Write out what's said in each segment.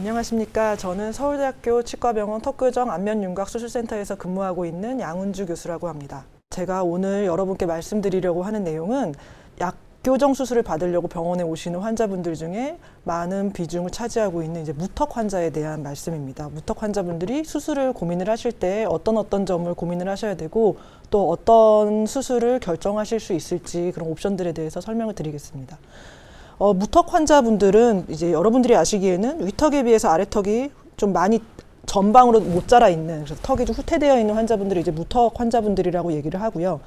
안녕하십니까. 저는 서울대학교 치과병원 턱교정 안면윤곽 수술센터에서 근무하고 있는 양은주 교수라고 합니다. 제가 오늘 여러분께 말씀드리려고 하는 내용은 약 교정 수술을 받으려고 병원에 오시는 환자분들 중에 많은 비중을 차지하고 있는 이제 무턱 환자에 대한 말씀입니다. 무턱 환자분들이 수술을 고민을 하실 때 어떤 어떤 점을 고민을 하셔야 되고 또 어떤 수술을 결정하실 수 있을지 그런 옵션들에 대해서 설명을 드리겠습니다. 어, 무턱 환자분들은 이제 여러분들이 아시기에는 위턱에 비해서 아래턱이 좀 많이 전방으로 못 자라 있는 그래서 턱이 좀 후퇴되어 있는 환자분들이 이제 무턱 환자분들이라고 얘기를 하고요.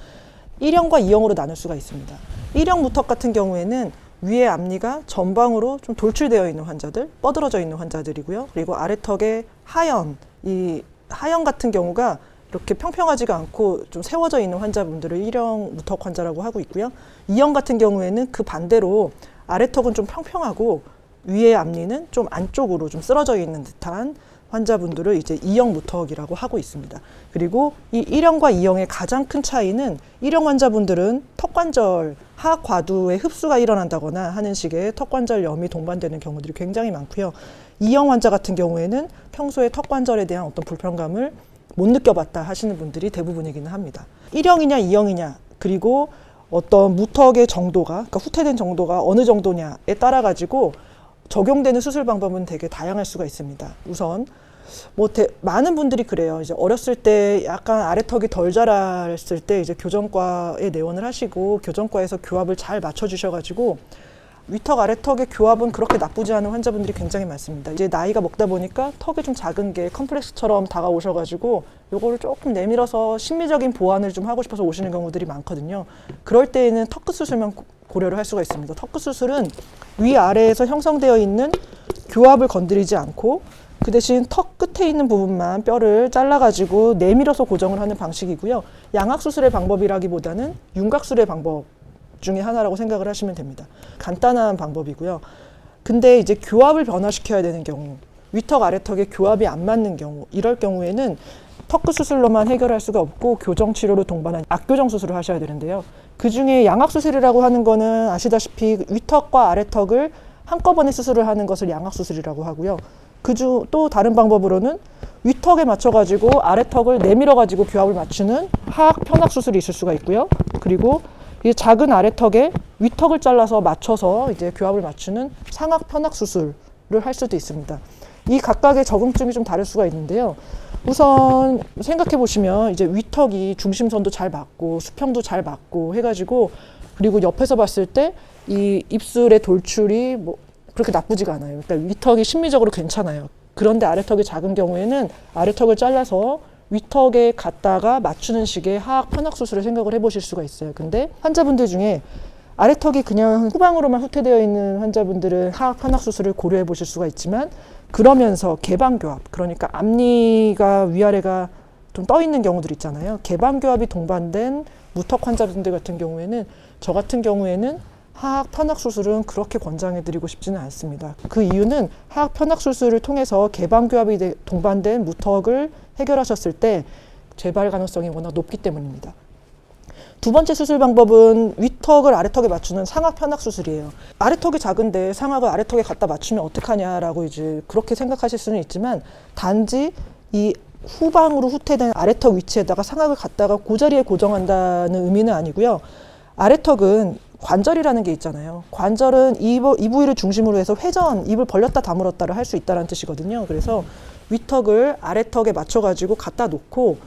1형과 2형으로 나눌 수가 있습니다. 1형 무턱 같은 경우에는 위의 앞니가 전방으로 좀 돌출되어 있는 환자들, 뻗어져 있는 환자들이고요. 그리고 아래턱의 하연, 이 하연 같은 경우가 이렇게 평평하지가 않고 좀 세워져 있는 환자분들을 1형 무턱 환자라고 하고 있고요. 2형 같은 경우에는 그 반대로 아래 턱은 좀 평평하고 위의 앞니는 좀 안쪽으로 좀 쓰러져 있는 듯한 환자분들을 이제 2형 무턱이라고 하고 있습니다. 그리고 이 1형과 2형의 가장 큰 차이는 1형 환자분들은 턱관절 하과두의 흡수가 일어난다거나 하는 식의 턱관절염이 동반되는 경우들이 굉장히 많고요. 2형 환자 같은 경우에는 평소에 턱관절에 대한 어떤 불편감을 못 느껴봤다 하시는 분들이 대부분이기는 합니다. 1형이냐 2형이냐 그리고 어떤 무턱의 정도가 그러니까 후퇴된 정도가 어느 정도냐에 따라 가지고 적용되는 수술 방법은 되게 다양할 수가 있습니다. 우선 뭐 대, 많은 분들이 그래요. 이제 어렸을 때 약간 아래턱이 덜 자랐을 때 이제 교정과에 내원을 하시고 교정과에서 교합을 잘 맞춰 주셔 가지고 위턱 아래턱의 교합은 그렇게 나쁘지 않은 환자분들이 굉장히 많습니다. 이제 나이가 먹다 보니까 턱이 좀 작은 게 컴플렉스처럼 다가오셔가지고 요거를 조금 내밀어서 심미적인 보완을 좀 하고 싶어서 오시는 경우들이 많거든요. 그럴 때에는 턱끝 수술만 고- 고려를 할 수가 있습니다. 턱끝 수술은 위 아래에서 형성되어 있는 교합을 건드리지 않고 그 대신 턱 끝에 있는 부분만 뼈를 잘라가지고 내밀어서 고정을 하는 방식이고요. 양악 수술의 방법이라기보다는 윤곽술의 방법 중에 하나라고 생각을 하시면 됩니다. 간단한 방법이고요. 근데 이제 교합을 변화시켜야 되는 경우, 위턱 아래턱의 교합이 안 맞는 경우, 이럴 경우에는 턱끝 수술로만 해결할 수가 없고 교정 치료로 동반한 악교정 수술을 하셔야 되는데요. 그 중에 양악 수술이라고 하는 거는 아시다시피 위턱과 아래턱을 한꺼번에 수술을 하는 것을 양악 수술이라고 하고요. 그중 또 다른 방법으로는 위턱에 맞춰가지고 아래턱을 내밀어가지고 교합을 맞추는 하악 편악 수술이 있을 수가 있고요. 그리고 이 작은 아래턱에 위턱을 잘라서 맞춰서 이제 교합을 맞추는 상악 편악 수술을 할 수도 있습니다. 이 각각의 적응증이 좀 다를 수가 있는데요. 우선 생각해 보시면 이제 위턱이 중심선도 잘 맞고 수평도 잘 맞고 해가지고 그리고 옆에서 봤을 때 이 입술의 돌출이 뭐 그렇게 나쁘지가 않아요. 그러니까 위턱이 심미적으로 괜찮아요. 그런데 아래턱이 작은 경우에는 아래턱을 잘라서 위턱에 갖다가 맞추는 식의 하악 편악 수술을 생각을 해보실 수가 있어요. 근데 환자분들 중에 아래턱이 그냥 후방으로만 후퇴되어 있는 환자분들은 하악 편악 수술을 고려해 보실 수가 있지만 그러면서 개방 교합 그러니까 앞니가 위아래가 좀 떠 있는 경우들 있잖아요. 개방 교합이 동반된 무턱 환자분들 같은 경우에는 저 같은 경우에는 하악 편악 수술은 그렇게 권장해 드리고 싶지는 않습니다. 그 이유는 하악 편악 수술을 통해서 개방 교합이 돼- 동반된 무턱을 해결하셨을 때 재발 가능성이 워낙 높기 때문입니다. 두 번째 수술 방법은 위턱을 아래턱에 맞추는 상악 편악 수술이에요. 아래턱이 작은데 상악을 아래턱에 갖다 맞추면 어떡하냐라고 이제 그렇게 생각하실 수는 있지만 단지 이 후방으로 후퇴된 아래턱 위치에다가 상악을 갖다가 그 자리에 고정한다는 의미는 아니고요. 아래턱은 관절이라는 게 있잖아요. 관절은 이 부위를 중심으로 해서 회전, 입을 벌렸다 다물었다를 할 수 있다는 뜻이거든요. 그래서 위턱을 아래턱에 맞춰가지고 갖다 놓고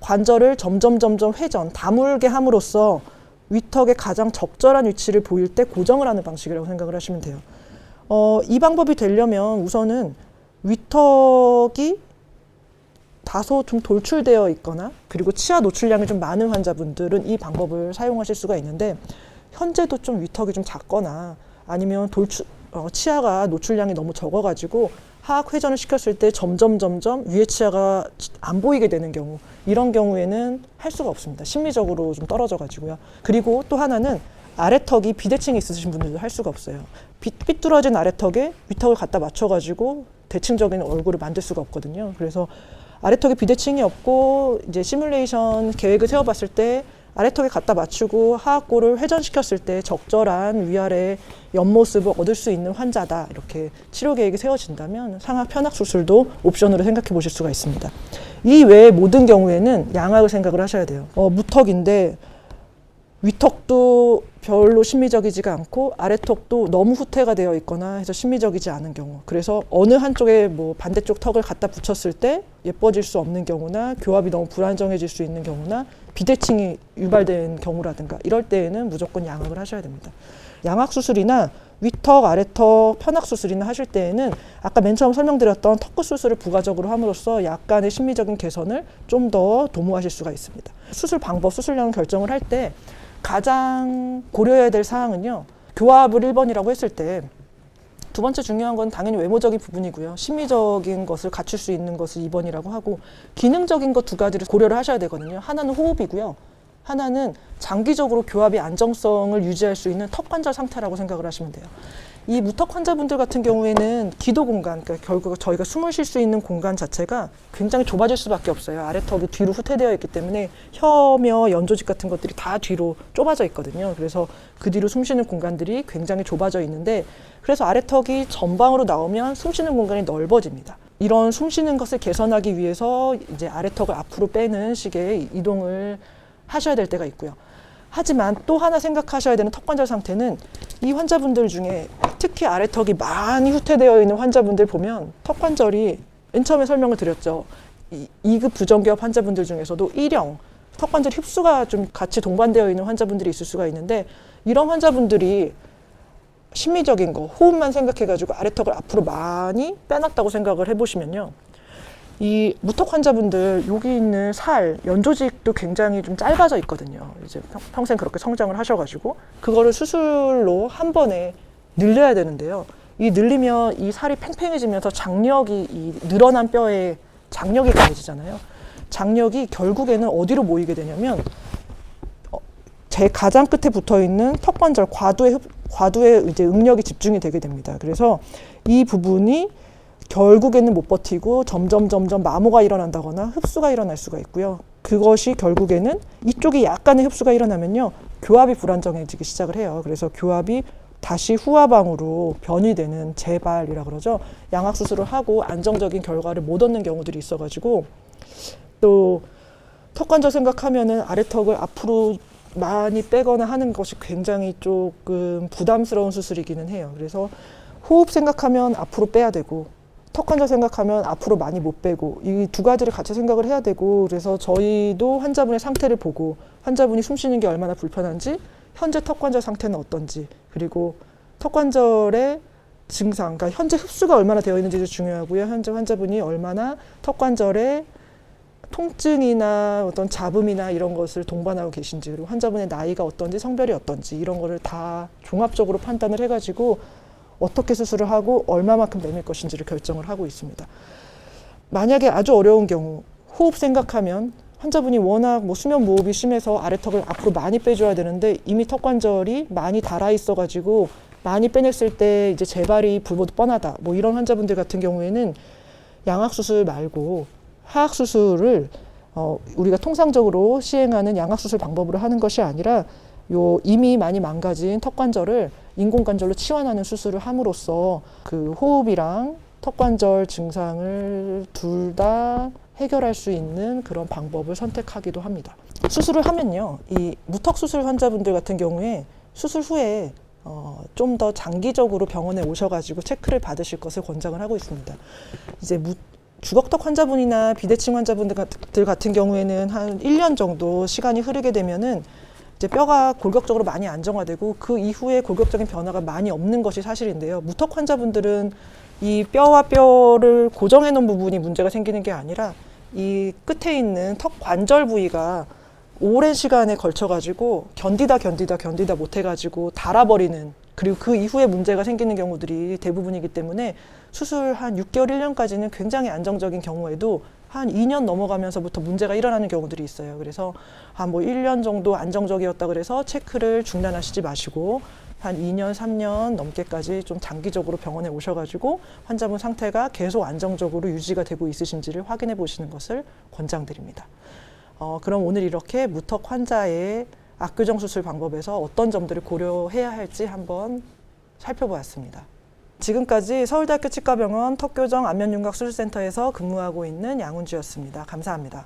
관절을 점점 점점 회전, 다물게 함으로써 위턱의 가장 적절한 위치를 보일 때 고정을 하는 방식이라고 생각을 하시면 돼요. 어, 이 방법이 되려면 우선은 위턱이 다소 좀 돌출되어 있거나 그리고 치아 노출량이 좀 많은 환자분들은 이 방법을 사용하실 수가 있는데 현재도 좀 위턱이 좀 작거나 아니면 돌출 어, 치아가 노출량이 너무 적어가지고 하악 회전을 시켰을 때 점점 점점 위에 치아가 안 보이게 되는 경우 이런 경우에는 할 수가 없습니다. 심리적으로 좀 떨어져 가지고요. 그리고 또 하나는 아래턱이 비대칭이 있으신 분들도 할 수가 없어요. 삐, 삐뚤어진 아래턱에 위턱을 갖다 맞춰 가지고 대칭적인 얼굴을 만들 수가 없거든요. 그래서 아래턱에 비대칭이 없고 이제 시뮬레이션 계획을 세워봤을 때 아래턱에 갖다 맞추고 하악골을 회전시켰을 때 적절한 위아래 옆모습을 얻을 수 있는 환자다 이렇게 치료 계획이 세워진다면 상악 편악 수술도 옵션으로 생각해 보실 수가 있습니다. 이 외에 모든 경우에는 양악을 생각을 하셔야 돼요. 어, 무턱인데 위턱도 별로 심미적이지가 않고 아래턱도 너무 후퇴가 되어 있거나 해서 심미적이지 않은 경우 그래서 어느 한쪽에 뭐 반대쪽 턱을 갖다 붙였을 때 예뻐질 수 없는 경우나 교합이 너무 불안정해질 수 있는 경우나 비대칭이 유발된 경우라든가 이럴 때에는 무조건 양악을 하셔야 됩니다. 양악 수술이나 위턱, 아래턱 편악 수술이나 하실 때에는 아까 맨 처음 설명드렸던 턱끝 수술을 부가적으로 함으로써 약간의 심리적인 개선을 좀 더 도모하실 수가 있습니다. 수술 방법, 수술량 결정을 할 때 가장 고려해야 될 사항은요. 교합을 1번이라고 했을 때 두 번째 중요한 건 당연히 외모적인 부분이고요. 심미적인 것을 갖출 수 있는 것을 2번이라고 하고 기능적인 것 두 가지를 고려를 하셔야 되거든요. 하나는 호흡이고요. 하나는 장기적으로 교합의 안정성을 유지할 수 있는 턱 관절 상태라고 생각을 하시면 돼요. 이 무턱 환자분들 같은 경우에는 기도 공간, 그러니까 결국 저희가 숨을 쉴 수 있는 공간 자체가 굉장히 좁아질 수밖에 없어요. 아래턱이 뒤로 후퇴되어 있기 때문에 혀며 연조직 같은 것들이 다 뒤로 좁아져 있거든요. 그래서 그 뒤로 숨 쉬는 공간들이 굉장히 좁아져 있는데 그래서 아래턱이 전방으로 나오면 숨 쉬는 공간이 넓어집니다. 이런 숨 쉬는 것을 개선하기 위해서 이제 아래턱을 앞으로 빼는 식의 이동을 하셔야 될 때가 있고요. 하지만 또 하나 생각하셔야 되는 턱관절 상태는 이 환자분들 중에 특히 아래턱이 많이 후퇴되어 있는 환자분들 보면 턱관절이 맨 처음에 설명을 드렸죠. 이 2급 부정교합 환자분들 중에서도 1형 턱관절 흡수가 좀 같이 동반되어 있는 환자분들이 있을 수가 있는데 이런 환자분들이 심미적인 거 호흡만 생각해가지고 아래턱을 앞으로 많이 빼놨다고 생각을 해보시면요. 이 무턱 환자분들 여기 있는 살 연조직도 굉장히 좀 짧아져 있거든요. 이제 평- 평생 그렇게 성장을 하셔가지고 그거를 수술로 한 번에 늘려야 되는데요. 이 늘리면 이 살이 팽팽해지면서 장력이 이 늘어난 뼈에 장력이 가해지잖아요. 장력이 결국에는 어디로 모이게 되냐면 어, 제 가장 끝에 붙어 있는 턱관절 과두에 흡- 과두에 이제 응력이 집중이 되게 됩니다. 그래서 이 부분이 결국에는 못 버티고 점점 점점 마모가 일어난다거나 흡수가 일어날 수가 있고요. 그것이 결국에는 이쪽이 약간의 흡수가 일어나면요. 교합이 불안정해지기 시작을 해요. 그래서 교합이 다시 후화방으로 변이되는 재발이라 그러죠. 양악 수술을 하고 안정적인 결과를 못 얻는 경우들이 있어 가지고 또 턱관절 생각하면은 아래 턱을 앞으로 많이 빼거나 하는 것이 굉장히 조금 부담스러운 수술이기는 해요. 그래서 호흡 생각하면 앞으로 빼야 되고 턱관절 생각하면 앞으로 많이 못 빼고 이 두 가지를 같이 생각을 해야 되고 그래서 저희도 환자분의 상태를 보고 환자분이 숨 쉬는 게 얼마나 불편한지 현재 턱 관절 상태는 어떤지 그리고 턱 관절의 증상, 그러니까 현재 흡수가 얼마나 되어 있는지도 중요하고요. 현재 환자분이 얼마나 턱 관절에 통증이나 어떤 잡음이나 이런 것을 동반하고 계신지 그리고 환자분의 나이가 어떤지 성별이 어떤지 이런 거를 다 종합적으로 판단을 해가지고 어떻게 수술을 하고 얼마만큼 내밀 것인지를 결정을 하고 있습니다. 만약에 아주 어려운 경우 호흡 생각하면 환자분이 워낙 뭐 수면 무호흡이 심해서 아래턱을 앞으로 많이 빼줘야 되는데 이미 턱 관절이 많이 달아 있어가지고 많이 빼냈을 때 이제 재발이 불보듯 뻔하다 뭐 이런 환자분들 같은 경우에는 양악 수술 말고 하악 수술을 어, 우리가 통상적으로 시행하는 양악 수술 방법으로 하는 것이 아니라 요 이미 많이 망가진 턱관절을 인공관절로 치환하는 수술을 함으로써 그 호흡이랑 턱관절 증상을 둘 다 해결할 수 있는 그런 방법을 선택하기도 합니다. 수술을 하면요, 이 무턱 수술 환자분들 같은 경우에 수술 후에 어, 좀 더 장기적으로 병원에 오셔가지고 체크를 받으실 것을 권장을 하고 있습니다. 이제 무, 주걱턱 환자분이나 비대칭 환자분들 같- 같은 경우에는 한 1년 정도 시간이 흐르게 되면은 이제 뼈가 골격적으로 많이 안정화되고 그 이후에 골격적인 변화가 많이 없는 것이 사실인데요. 무턱 환자분들은 이 뼈와 뼈를 고정해 놓은 부분이 문제가 생기는 게 아니라 이 끝에 있는 턱 관절 부위가 오랜 시간에 걸쳐 가지고 견디다 견디다 견디다 못 해 가지고 닳아버리는 그리고 그 이후에 문제가 생기는 경우들이 대부분이기 때문에 수술 한 6개월 1년까지는 굉장히 안정적인 경우에도 한 2년 넘어가면서부터 문제가 일어나는 경우들이 있어요. 그래서 한뭐 1년 정도 안정적이었다 그래서 체크를 중단하시지 마시고 한 2년, 3년 넘게까지 좀 장기적으로 병원에 오셔가지고 환자분 상태가 계속 안정적으로 유지가 되고 있으신지를 확인해 보시는 것을 권장드립니다. 어, 그럼 오늘 이렇게 무턱 환자의 악교정 수술 방법에서 어떤 점들을 고려해야 할지 한번 살펴보았습니다. 지금까지 서울대학교 치과병원 턱교정 안면윤곽수술센터에서 근무하고 있는 양운주였습니다. 감사합니다.